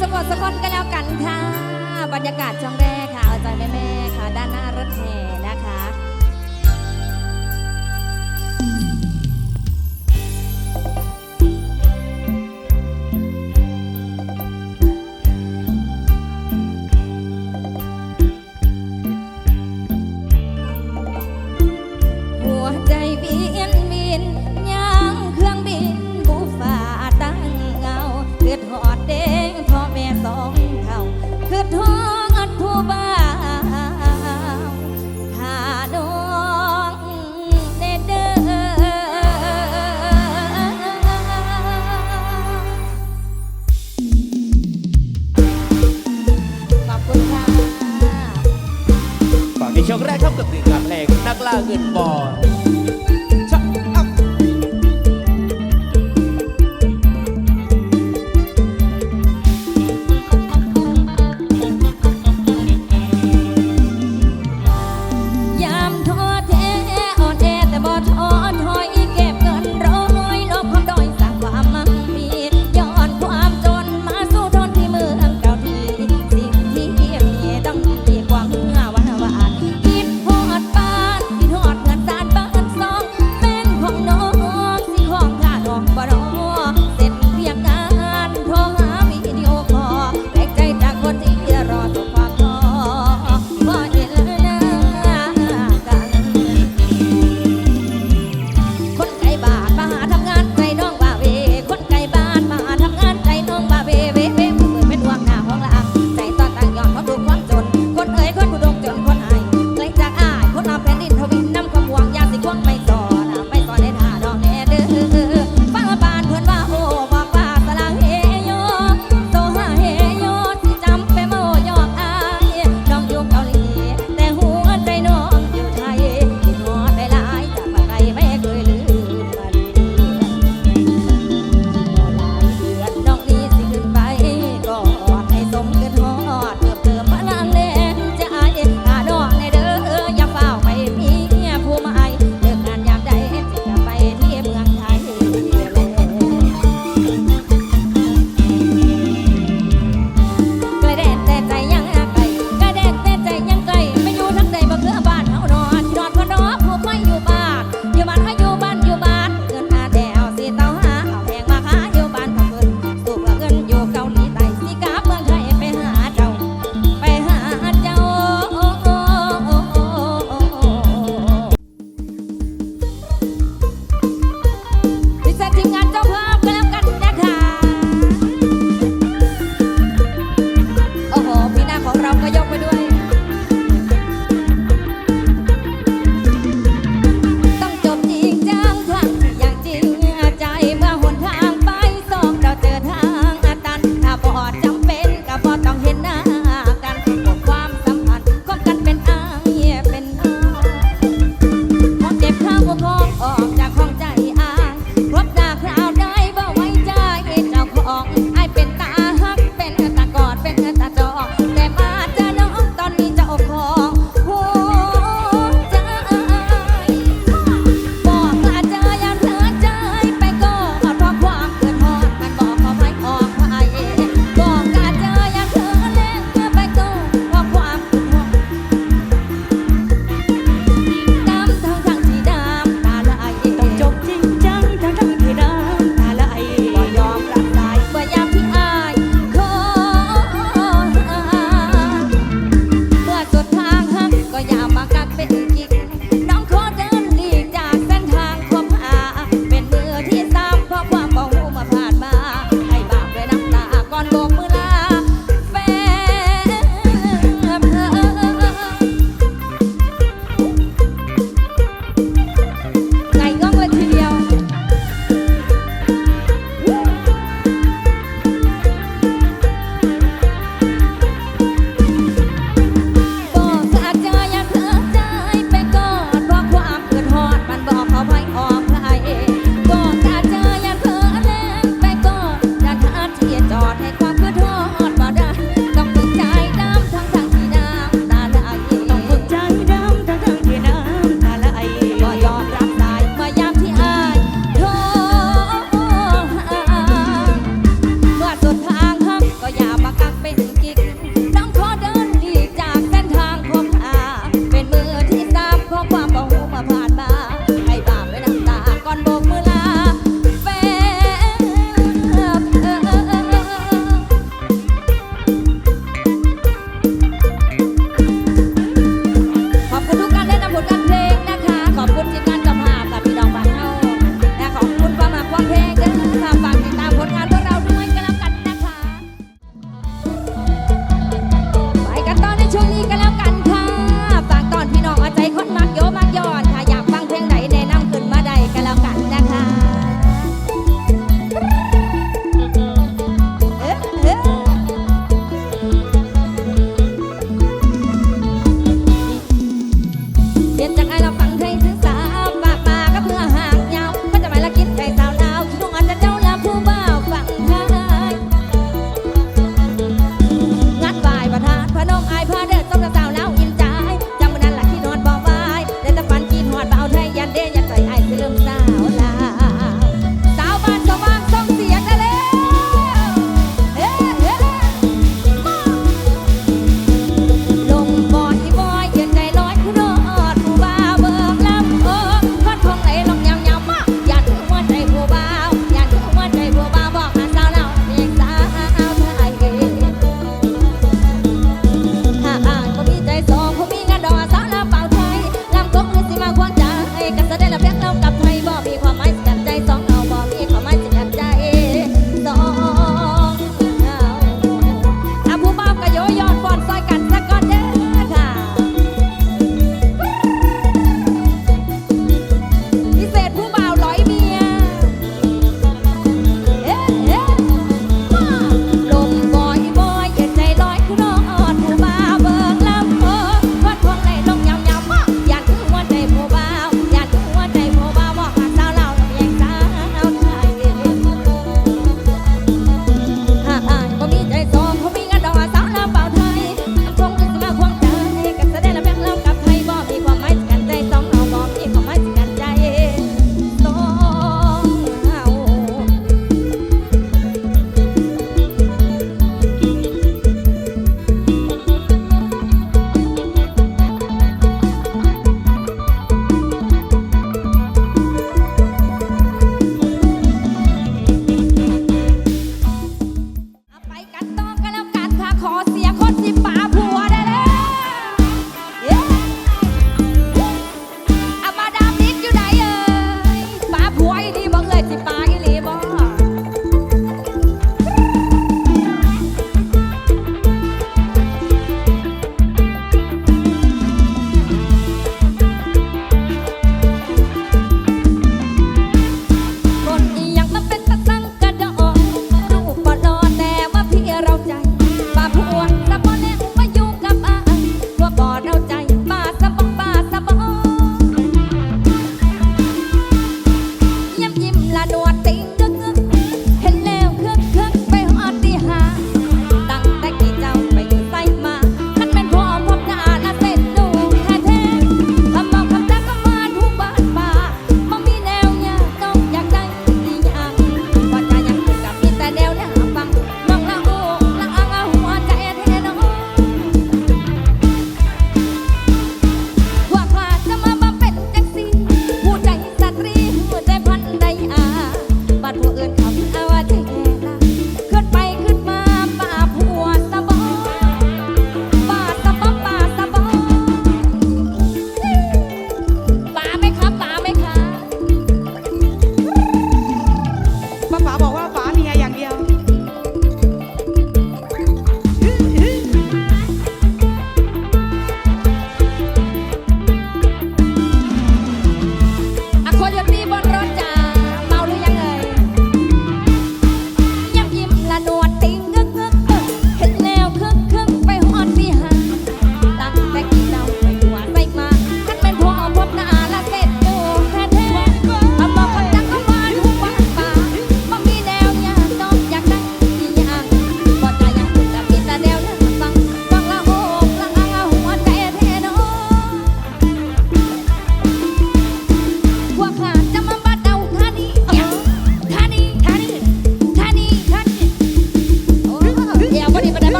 สะกดสะกดกันแล้วกันค่ะ บรรยากาศช่องแรกค่ะ อาจารย์แม่ๆค่ะ ด้านหน้ารถแห่ กแรกเท่ากับหนึ่งกับเพลงนักล่าเงินบอล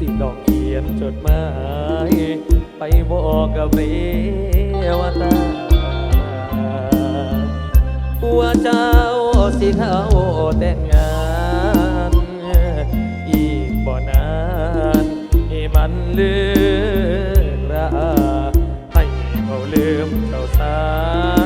สิดอกเขียนจดหมาย ไปบอกกับเรวตาว่าเจ้าสิเท่าแต่งงาน อีกบ่นานให้มันเลือกราให้เขาลืมเจ้าสา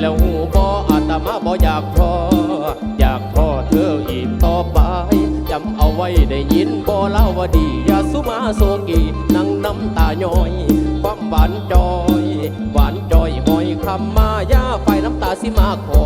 แล้วหูบออาตมาบออยากพอ อยากพอเธออีกต่อไปจำเอาไว้ได้ยินบอเล่าว่าดี อย่าสุมาโซกีนั่งน้ำตาย้อย ความหวานจอย หวานจอยหอยคำมายาไฟน้ำตาสิมาขอ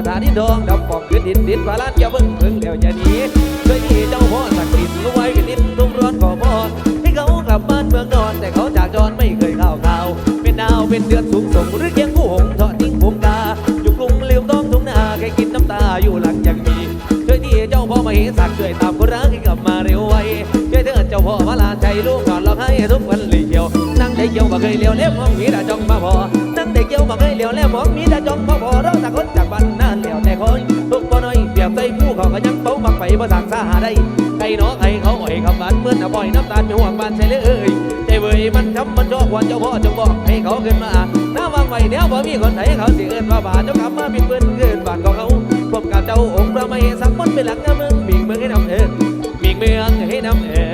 น้ำฟองคงคาถาที่ดองดำฟองขึ้นดินดินพาลานอย่าเบิ่งเพิ่งแล้วอย่าหนีช่วยที่เจ้าพ่อสักดินรู้ไว้กันดินทุ่งร้อนขอพรให้เขากลับบ้านเมืองนอน แต่เขาจากจรไม่เคยเข้าข่าวเป็นดาวเป็นเดือนสูงส่งหรือเคียงผู้หงทอดทิ้งผมกาอยู่กรุงเลี้ยวต้องทุ่งนาแค่กินน้ำตาอยู่หลังยังมีช่วยที่เจ้าพ่อมาเห็นสักช่วยตามคนรักให้กลับมาเร็วไวช่วยเถิดเจ้าพ่อมาลานใจลูกก่อนร้องให้ทุกวันเลยเดียวนั่งได้เกี่ยวมาเคยเลี้ยวเลี้ยวมองมีแต่จ้องมาพอนั่งได้เกี่ยวมาเคยเลี้ยวเลี้ยวมองมีแต่จ้องมาพอเรา บ่สั่งสาหาได้ใครน้อใครเขาอ่อยคำบานเมื่อนน่ะบ่อยน้ำตาลไม่ห่วงบานใช่เลยเอ้ยใจเว้ยมันช้ำมันชอกว่าเจ้าพ่อจงบอกให้เขาขึ้นมาน้าวางไว้เดี๋ยวพอมีคนไหนเขาสิเอิ้นว่าบาเจ้ากลับมาเป็นเพื่อนเกินบานของเขาพบกับเจ้าองค์พระมเหสักมันเป็นหลักเมืองมีเมืองให้นำเอิญมีเมืองให้นำเอิ